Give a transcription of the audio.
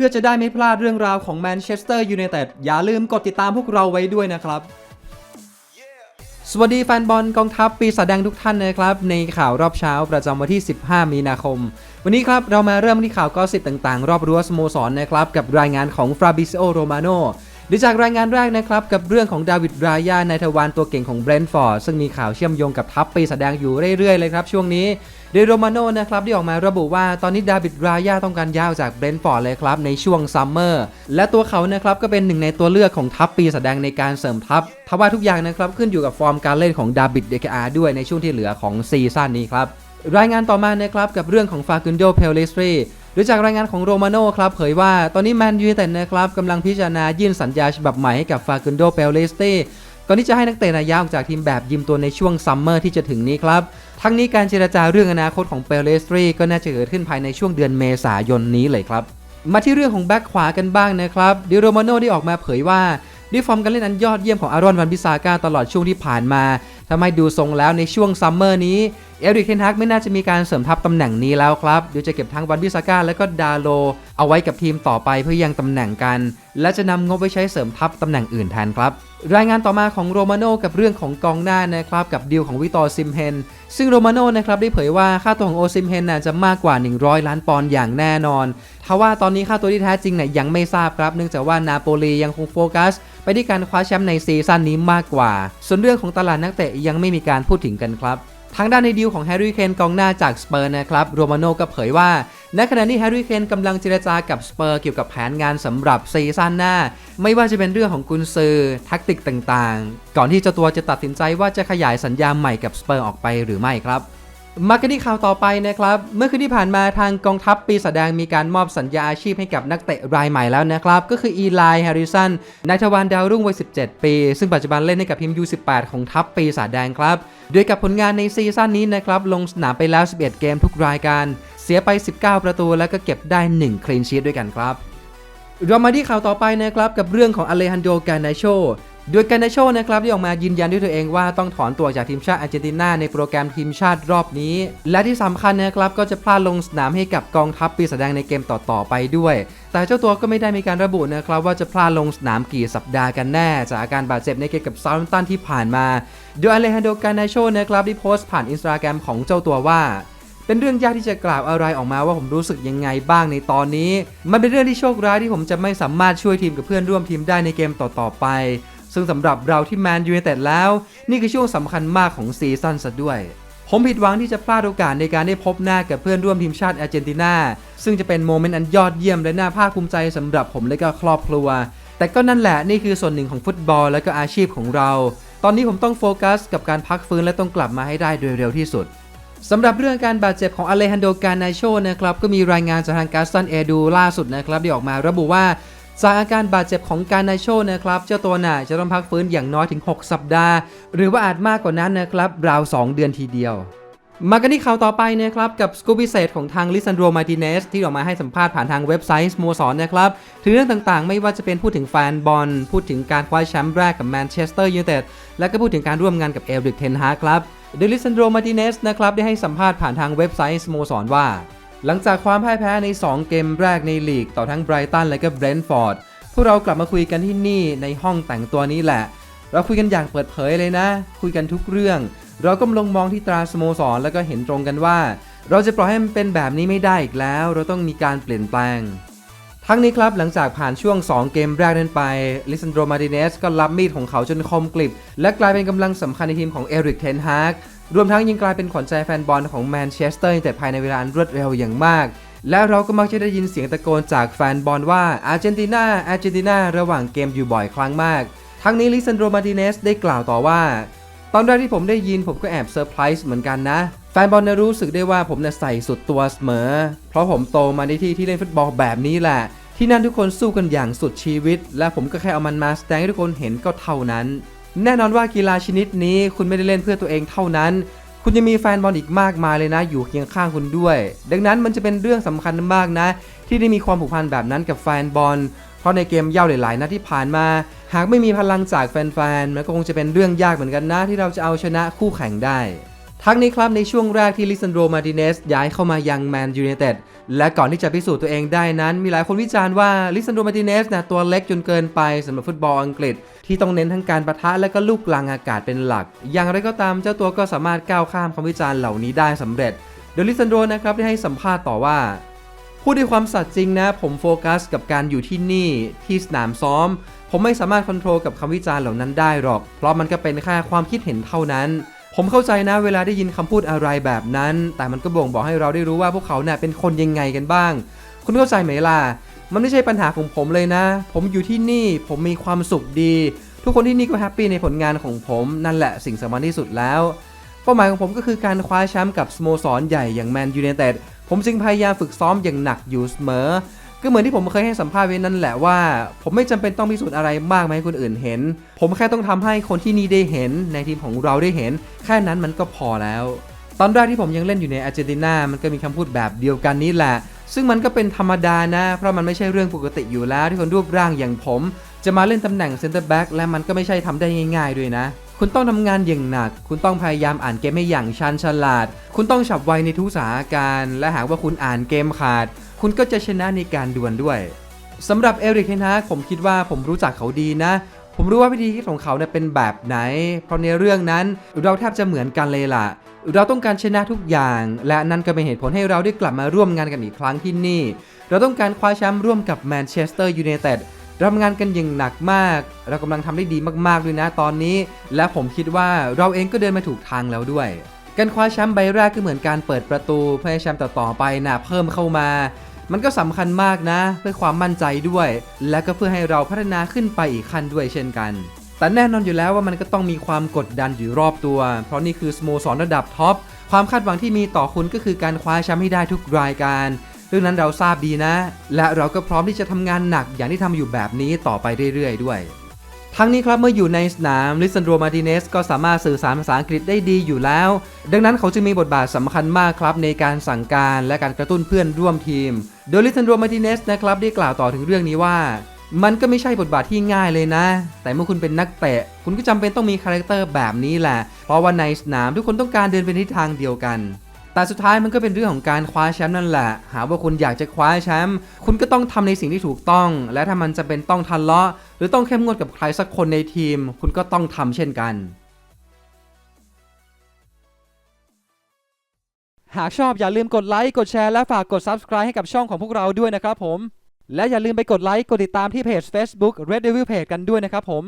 พื่อจะได้ไม่พลาดเรื่องราวของแมนเชสเตอร์ยูไนเต็ดอย่าลืมกดติดตามพวกเราไว้ด้วยนะครับ สวัสดีแฟนบอลกองทัพปีศาจแดงทุกท่านนะครับ ในข่าวรอบเช้าประจำวันที่ 15 มีนาคม วันนี้ครับเรามาเริ่มที่ข่าวกอสิบต่างๆ รอบรั้วสโมสรนะครับ กับรายงานของฟราบิโอโรมาโน ดยจากรายงานแรกนะครับ กับเรื่องของดาวิดรายานายทวารตัวเก่งของเบรนท์ฟอร์ดซึ่งมีข่าวเชื่อมโยงกับทัพปีศาจแดงอยู่เรื่อยๆเลยครับช่วงนี้โดโรมาโนนะครับได้ออกมาระบุว่าตอนนี้ดาวิดรายาต้องการย้ายจากเบรนท์ฟอร์ดเลยครับในช่วงซัมเมอร์และตัวเขานะครับก็เป็นหนึ่งในตัวเลือกของทัพปีแสดงในการเสริมทัพทว่าทุกอย่างนะครับขึ้นอยู่กับฟอร์มการเล่นของดาวิดเดคอาด้วยในช่วงที่เหลือของซีซั่นนี้ครับรายงานต่อมานะครับกับเรื่องของฟากุนโดเพลเลสตรี ดยจากรายงานของโรมาโน่ครับเผยว่าตอนนี้แมนยูเต็ดนะครับกำลังพิจารณายื่นสัญญาฉบับใหม่ให้กับฟากุนโดเปลเลสตรีก่อนที่จะให้นักเตะนายาออกจากทีมแบบยืมตัวในช่วงซัมเมอร์ที่จะถึงนี้ครับ ทั้งนี้การเจรจาเรื่องอนาคตของเปเลสตรีก็น่าจะเกิดขึ้นภายในช่วงเดือนเมษายนนี้เลยครับ มาที่เรื่องของแบ็กขวากันบ้างนะครับดิโรมาโนได้ออกมาเผยว่า ด้วยฟอร์มการเล่นอันยอดเยี่ยมของอารอนวันบิซาก้าตลอดช่วงที่ผ่านมาทำให้ดูทรงแล้วในช่วงซัมเมอร์นี้เอริกเทนฮักไม่น่าจะมีการเสริมทัพตำแหน่งนี้แล้วครับเดี๋ยวจะเก็บทั้งวันบิซาก้าและก็ดาโล เอาไว้กับทีมต่อไปเพื่อยังตำแหน่งกัน และจะนำงบไว้ใช้เสริมทัพตำแหน่งอื่นแทนครับ รายงานต่อมาของโรมาโน่กับเรื่องของกองหน้านะครับกับดีลของวิตอร์ซิมเฮน ซึ่งโรมาโน่นะครับได้เผยว่าค่าตัวของโอซิมเฮนน่ะจะมากกว่า 100 ล้านปอนด์อย่างแน่นอนทว่าตอนนี้ค่าตัวที่แท้จริงเนี่ยยังไม่ทราบครับ เนื่องจากว่านาโปลียังคงโฟกัส ไปที่การคว้าแชมป์ในซีซั่นนี้มากกว่า ส่วนเรื่องของตลาดนักเตะยังไม่มีการพูดถึงกันครับ ทางด้านในดีลของแฮร์รี่เคนกองหน้าจากสเปอร์นะครับโรมาโน่ก็เผยว่าในขณะนี้แฮร์รี่เคนกำลังเจรจากับสเปอร์เกี่ยวกับแผนงานสำหรับซีซั่นหน้า ไม่ว่าจะเป็นเรื่องของกุนซือแทักติกต่างๆ ก่อนที่เจ้าตัวจะตัดสินใจว่าจะขยายสัญญาใหม่กับสเปอร์ออกไปหรือไม่ครับ มากันที่ข่าวต่อไปนะครับ เมื่อคืนที่ผ่านมาทางกองทัพปีศาจแดงมีการมอบสัญญาอาชีพให้กับนักเตะรายใหม่แล้วนะครับ ก็คืออีไลแฮร์ริสันนายทวารดาวรุ่งวัย 17 ปี ซึ่งปัจจุบันเล่นให้กับทีม U18 ของทัพปีศาจแดงครับ โดยกับผลงานในซีซั่นนี้นะครับ ลงสนามไปแล้ว 11 เกมทุกรายการ เสียไป 19 ประตูแล้วก็เก็บได้ 1 คลีนชีตด้วยกันครับเรามาที่ข่าวต่อไปนะครับกับเรื่องของอเลฮันโด กานาโช โดยกานาโชนะครับได้ออกมายืนยันด้วยตัวเองว่าต้องถอนตัวจากทีมชาติอาร์เจนตินาในโปรแกรมทีมชาติรอบนี้ และที่สำคัญนะครับก็จะพลาดลงสนามให้กับกองทัพปีศาจแดงในเกมต่อๆไปด้วย แต่เจ้าตัวก็ไม่ได้มีการระบุนะครับว่าจะพลาดลงสนามกี่สัปดาห์กันแน่ จากอาการบาดเจ็บในเกมกับซาร์ตันที่ผ่านมา โดยอเลฮันโดกานาโชนะครับได้โพสต์ผ่านอินสตาแกรมของเจ้าตัวว่าเป็นเรื่องยากที่จะกล่าวอะไรออกมาว่าผมรู้สึกยังไงบ้างในตอนนี้ มันเป็นเรื่องที่โชคร้ายที่ผมจะไม่สามารถช่วยทีมกับเพื่อนร่วมทีมได้ในเกมต่อๆไป ซึ่งสำหรับเราที่แมนยูไนเต็ดแล้ว นี่คือช่วงสำคัญมากของซีซั่นซะด้วย ผมผิดหวังที่จะพลาดโอกาสในการได้พบหน้ากับเพื่อนร่วมทีมชาติอาร์เจนตินา ซึ่งจะเป็นโมเมนต์อันยอดเยี่ยมและน่าภาคภูมิใจสำหรับผมและก็ครอบครัว แต่ก็นั่นแหละนี่คือส่วนหนึ่งของฟุตบอลและก็อาชีพของเรา ตอนนี้ผมต้องโฟกัส กับการพักฟื้นและต้องกลับมาให้ได้โดยเร็วที่สุดสำหรับเรื่องการบาดเจ็บของอเลฮันโดการนาโชนะครับ ก็มีรายงานจากทางกาสตันเอดูล่าสุดนะครับที่ออกมาระบุว่า จากอาการบาดเจ็บของการนาโชนะครับเจ้าตัวน่ะจะต้องพักฟื้นอย่างน้อยถึง 6 สัปดาห์ หรือว่าอาจมากกว่านั้นนะครับราว 2 เดือนทีเดียว มากันที่ข่าวต่อไปนะครับกับสกูบิเศษของทางลิซันโดมาติเนสที่ออกมาให้สัมภาษณ์ผ่านทางเว็บไซต์สโมสรนะครับถึงเรื่องต่างๆ ไม่ว่าจะเป็นพูดถึงแฟนบอลพูดถึงการคว้าแชมป์แรกกับแมนเชสเตอร์ยูไนเต็ดและก็พูดถึงการร่วมงานกับเอลริกเทนฮาครับโดยลิซันโดมาติเนสนะครับได้ให้สัมภาษณ์ผ่านทางเว็บไซต์สโมสรว่า หลังจากความพ่ายแพ้ใน 2 เกมแรกในลีก ต่อทั้งไบรตันและก็เบรนท์ฟอร์ดพวกเรากลับมาคุยกันที่นี่ในห้องแต่งตัวนี้แหละ เราคุยกันอย่างเปิดเผยเลยนะ คุยกันทุกเรื่อง เราก็ลงมองที่ตราสโมสรแล้วก็เห็นตรงกันว่า เราจะปล่อยให้มันเป็นแบบนี้ไม่ได้อีกแล้ว เราต้องมีการเปลี่ยนแปลง ทั้งนี้ครับหลังจากผ่านช่วง 2 เกมแรกนั้นไปลิซันโดมาติเนสก็รับมีดของเขาจนคมกริบ และกลายเป็นกำลังสำคัญในทีมของเอริกเทนฮาก รวมทั้งยังกลายเป็นขวัญใจแฟนบอลของแมนเชสเตอร์แต่ภายในเวลาอันรวดเร็วอย่างมาก และเราก็มักจะได้ยินเสียงตะโกนจากแฟนบอลว่าอาร์เจนตินาอาร์เจนตินาระหว่างเกมอยู่บ่อยครั้งมาก ทั้งนี้ลิซันโดมาติเนสได้กล่าวต่อว่า ตอนแรกที่ผมได้ยินผมก็แอบเซอร์ไพรส์เหมือนกันนะ แฟนบอลน่ะรู้สึกได้ว่าผมน่ะใส่สุดตัวเสมอ เพราะผมโตมาในที่ที่เล่นฟุตบอลแบบนี้แหละ ที่นั่นทุกคนสู้กันอย่างสุดชีวิต และผมก็แค่เอามันมาแสดงให้ทุกคนเห็นก็เท่านั้น แน่นอนว่ากีฬาชนิดนี้คุณไม่ได้เล่นเพื่อตัวเองเท่านั้น คุณยังมีแฟนบอลอีกมากมายเลยนะ อยู่เคียงข้างคุณด้วย ดังนั้นมันจะเป็นเรื่องสำคัญมากนะ ที่ได้มีความผูกพันแบบนั้นกับแฟนบอล เพราะในเกมเย่าหลายๆนัดที่ผ่านมา หากไม่มีพลังจากแฟนๆมันก็คงจะเป็นเรื่องยากเหมือนกันนะที่เราจะเอาชนะคู่แข่งได้ ทั้งนี้ครับในช่วงแรกที่ลิซันโดมาติเนสย้ายเข้ามายังแมนยู i นเต็ดและก่อนที่จะพิสูจน์ตัวเองได้นั้น มีหลายคนวิจารณ์ว่าลิซันโดมาติเนสนะตัวเล็กจนเกินไปสำหรับฟุตบอลอังกฤษ ที่ต้องเน้นทั้งการประทะและก็ลูกกลางอากาศเป็นหลัก อย่างไรก็ตามเจ้าตัวก็สามารถก้าวข้ามคำวิจารณ์เหล่านี้ได้สำเร็จ โดยลิซันโดนะครับได้ให้สัมภาษณ์ต่อว่าพูดด้วยความสัตย์จริงนะ ผมโฟกัสกับการอยู่ที่นี่ที่สนามซ้อม ผมไม่สามารถควบคุมกับคำวิจารณ์เหล่านั้นได้หรอก เพราะมันก็เป็นแค่ความคิดเห็นเท่านั้น ผมเข้าใจนะเวลาได้ยินคำพูดอะไรแบบนั้น แต่มันก็บ่งบอกให้เราได้รู้ว่าพวกเขาเนี่ยเป็นคนยังไงกันบ้าง คุณเข้าใจไหมล่ะ มันไม่ใช่ปัญหาของผมเลยนะ ผมอยู่ที่นี่ ผมมีความสุขดี ทุกคนที่นี่ก็แฮปปี้ในผลงานของผมนั่นแหละสิ่งสำคัญที่สุดแล้ว เป้าหมายของผมก็คือการคว้าแชมป์กับสโมสรใหญ่อย่างแมนยู i นเต็ด ผมจึงพยายามฝึกซ้อมอย่างหนักอยู่เสมอ ก็เหมือนที่ผมเคยให้สัมภาษณ์ไว้นั่นแหละว่า ผมไม่จำเป็นต้องพิสูจน์อะไรมากมาให้คนอื่นเห็น ผมแค่ต้องทำให้คนที่นี่ได้เห็น ในทีมของเราได้เห็น แค่นั้นมันก็พอแล้ว ตอนแรกที่ผมยังเล่นอยู่ในอาร์เจนตินามันก็มีคำพูดแบบเดียวกันนี่แหละ ซึ่งมันก็เป็นธรรมดานะ เพราะมันไม่ใช่เรื่องปกติอยู่แล้วที่คนรูปร่างอย่างผม จะมาเล่นตำแหน่งเซนเตอร์แบ็กและมันก็ไม่ใช่ทำได้ง่ายๆด้วยนะคุณต้องทำงานอย่างหนัก คุณต้องพยายามอ่านเกมให้อย่างชันฉลาด คุณต้องฉับไวในทุกสถานการณ์ และหากว่าคุณอ่านเกมขาด คุณก็จะชนะในการดวลด้วยสำหรับเอริกเทนฮากผมคิดว่าผมรู้จักเขาดีนะ ผมรู้ว่าวิธีคิดของเขาเนี่ยเป็นแบบไหน เพราะในเรื่องนั้นเราแทบจะเหมือนกันเลยล่ะ เราต้องการชนะทุกอย่าง และนั่นก็เป็นเหตุผลให้เราได้กลับมาร่วมงานกันอีกครั้งที่นี่ เราต้องการคว้าแชมป์ร่วมกับแมนเชสเตอร์ยูไนเต็ดเราทำงานกันอย่างหนักมาก เรากำลังทำได้ดีมากๆด้วยนะตอนนี้ และผมคิดว่าเราเองก็เดินมาถูกทางแล้วด้วย การคว้าแชมป์ใบแรกก็เหมือนการเปิดประตู เพื่อให้แชมป์ต่อๆไปนะเพิ่มเข้ามา มันก็สำคัญมากนะ เพื่อความมั่นใจด้วย และก็เพื่อให้เราพัฒนาขึ้นไปอีกขั้นด้วยเช่นกัน แต่แน่นอนอยู่แล้วว่ามันก็ต้องมีความกดดันอยู่รอบตัว เพราะนี่คือสโมสรระดับท็อปความคาดหวังที่มีต่อคุณก็คือการคว้าแชมป์ให้ได้ทุกรายการเรื่องนั้นเราทราบดีนะ และเราก็พร้อมที่จะทำงานหนักอย่างที่ทำอยู่แบบนี้ต่อไปเรื่อยๆ ด้วย ทั้งนี้ครับเมื่ออยู่ในสนามลิซันโดมาติเนสก็สามารถสื่อสารภาษาอังกฤษได้ดีอยู่แล้ว ดังนั้นเขาจึงมีบทบาทสำคัญมากครับในการสั่งการและการกระตุ้นเพื่อนร่วมทีม โดยลิซันโดมาติเนสนะครับได้กล่าวต่อถึงเรื่องนี้ว่ามันก็ไม่ใช่บทบาทที่ง่ายเลยนะ แต่เมื่อคุณเป็นนักเตะ คุณก็จำเป็นต้องมีคาแรคเตอร์แบบนี้แหละ เพราะว่าในสนามทุกคนต้องการเดินไปในทิศทางเดียวกัน แต่สุดท้ายมันก็เป็นเรื่องของการคว้าแชมป์นั่นแหละ หากว่าคุณอยากจะคว้าแชมป์คุณก็ต้องทำในสิ่งที่ถูกต้อง และถ้ามันจะเป็นต้องทะเลาะหรือต้องเข้มงวดกับใครสักคนในทีม คุณก็ต้องทำเช่นกันหากชอบอย่าลืมกดไลค์ กดแชร์และฝากกด Subscribe ให้กับช่องของพวกเราด้วยนะครับผม และอย่าลืมไปกดไลค์ กดติดตามที่เพจ Facebook Red Devil Page กันด้วยนะครับผม